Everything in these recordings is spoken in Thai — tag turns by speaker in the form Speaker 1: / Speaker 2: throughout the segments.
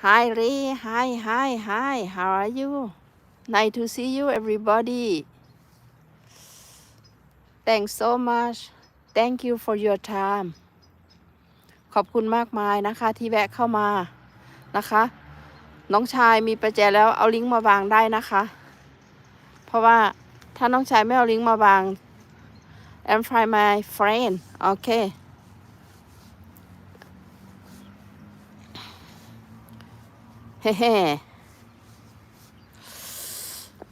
Speaker 1: Hi Ray Hi Hi Hi How are you Nice to see you everybody Thanks so much Thank you for your time ขอบคุณมากมายนะคะที่แวะเข้ามานะคะ น้องชายมีประแจแล้วเอาลิงก์มาวางได้นะคะ เพราะว่าถ้าน้องชายไม่เอาลิงก์มาวาง I'm try my friend โอเคเฮ้เฮ้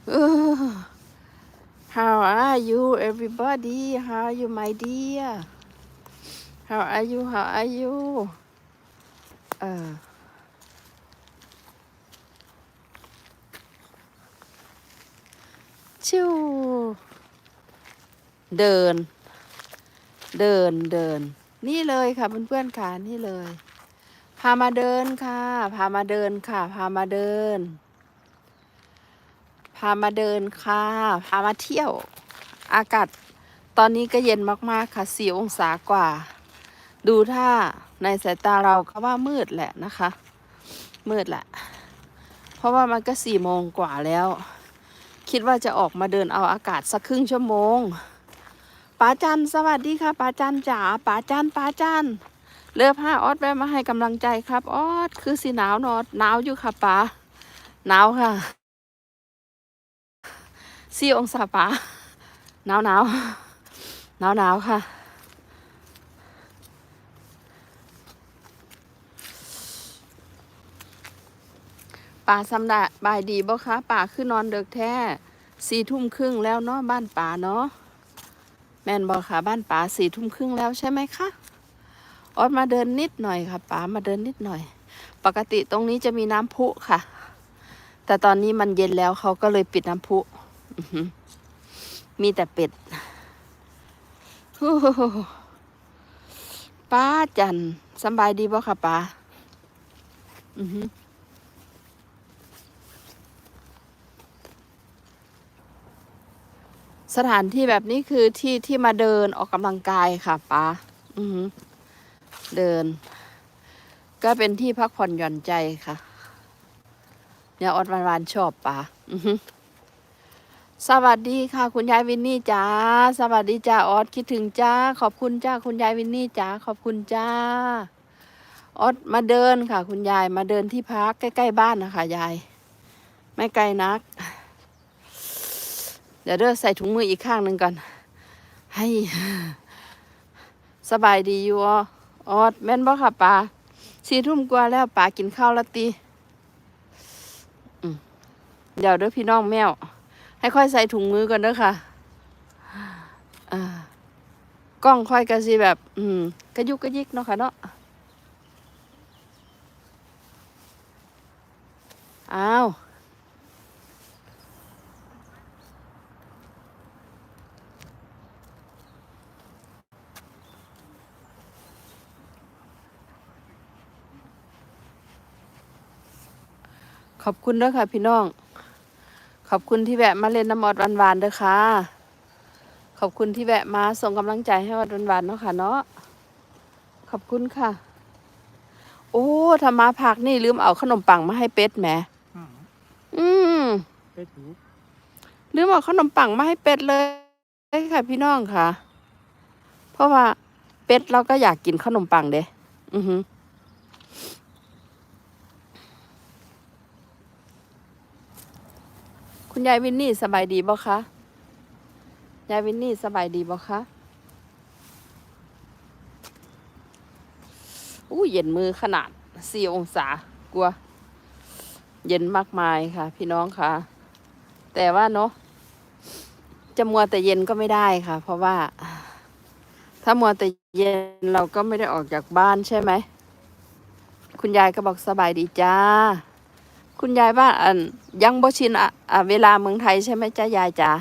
Speaker 1: Uh, How are you everybody How are you my dear How are you How are you เออชิวเดิน เดินเดิน นี่เลยค่ะเพื่อนๆค่ะนี่เลย พามาเดินค่ะ พามาเดินค่ะ พามาเดิน พามาเดินค่ะ พามาเที่ยว อากาศตอนนี้ก็เย็นมากๆค่ะสี่องศากว่า ดูถ้าในสายตาเราก็ว่ามืดแหละนะคะ มืดแหละ เพราะว่ามันก็สี่โมงกว่าแล้ว คิดว่าจะออกมาเดินเอาอากาศสักครึ่งชั่วโมงป๋าจันสวัสดีค่ะป๋าจันจ๋าป๋าจันป๋าจัน เลือผ้าออดแวะมาให้กำลังใจครับ ออดคือสีหนาวนอดหนาวอยู่ค่ะป๋าหนาวค่ะสี่องศาป๋าหนาวหนาวหนาวหนาวค่ะ ป่าสำดาบายดีบ่คะป่าคือนอนเดึกแท้สี่ทุ่มครึ่งแล้วเนาะบ้านป่าเนาะแม่นบ่ค่ะบ้านป่าสี่ทุ่มครึ่งแล้วใช่ไหมคะ ออดมาเดินนิดหน่อยค่ะป่ามาเดินนิดหน่อย ปกติตรงนี้จะมีน้ำพุค่ะ แต่ตอนนี้มันเย็นแล้วเขาก็เลยปิดน้ำพุมีแต่เป็ดป้าจันสบายดีบ่ค่ะป้าอือหือสถานที่แบบนี้คือที่ที่มาเดินออกกำลังกายค่ะป้าอือหือ เดิน ก็เป็นที่พักผ่อนหย่อนใจค่ะ เนี่ยออดวันวานชอบป้าอือหือสวัสดีค่ะ คุณยายวินนี่จ้าสวัสดีจ้าออดคิดถึงจ้า ขอบคุณจ้าคุณยายวินนี่จ้าขอบคุณจ้าออดมาเดินค่ะ คุณยายมาเดินที่พักใกล้ๆบ้านนะคะยาย ไม่ไกลนัก เดี๋ยวเด้อใส่ถุงมืออีกข้างหนึ่งก่อนให้สบายดีอยู่อ๋อ ออดแม่นบ่ค่ะปลาสี่ทุ่มกว่าแล้วปลากินข้าวละตีอืมเดี๋ยวเด้อพี่น้องแมว ให้ค่อยใส่ถุงมือก่อนเด้อค่ะกล้องค่อยกระสิแบบ อืมกระยุกกระยิกเนาะค่ะเนาะอ้าว อบคุณเด้อค่ะ พี่น้อง ขอบคุณที่แวะมาเล่นน้ำออดวันวานๆเด้อค่ะ ขอบคุณที่แวะมาส่งกำลังใจให้ออดวันวานๆเนาะค่ะเนาะ ขอบคุณค่ะ โอ้ธรรมาผักนี่ลืมเอาขนมปังมาให้เป็ดแหม
Speaker 2: อืม
Speaker 1: อืม
Speaker 2: เป็ดหู
Speaker 1: ลืมเอาขนมปังมาให้เป็ดเลยค่ะ พี่น้องค่ะ เพราะว่าเป็ดเราก็อยากกินขนมปังเด้อือหือ คุณยายวินนี่สบายดีบ่คะ ยายวินนี่สบายดีบ่คะอู้เย็นมือขนาดสี่องศากลัว เย็นมากมายค่ะ พี่น้องค่ะ แต่ว่าเนาะจะมัวแต่เย็นก็ไม่ได้ค่ะ เพราะว่า ถ้ามัวแต่เย็นเราก็ไม่ได้ออกจากบ้านใช่ไหม คุณยายก็บอกสบายดีจ้า คุณยายว่าอันยังบ่ชินอะเวลาเมืองไทยใช่ไหมจ้ายายจ๋า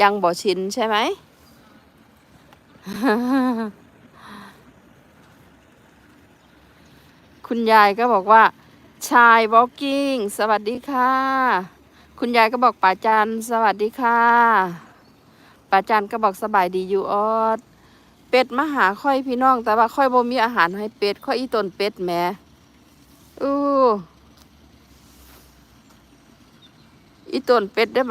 Speaker 1: ยังบ่ชินใช่ไหมคุณยายก็บอกว่า ชายวอลกิ้งสวัสดีค่ะ คุณยายก็บอกป่าจันสวัสดีค่ะป่าจันก็บอกสบายดีอยู่ออดเป็ดมาหาค่อยพี่น้อง แต่ว่าค่อยบ่มีอาหารให้เป็ดค่อยอีตนเป็ดแหมอู้ อีต้นเป็ดได้อ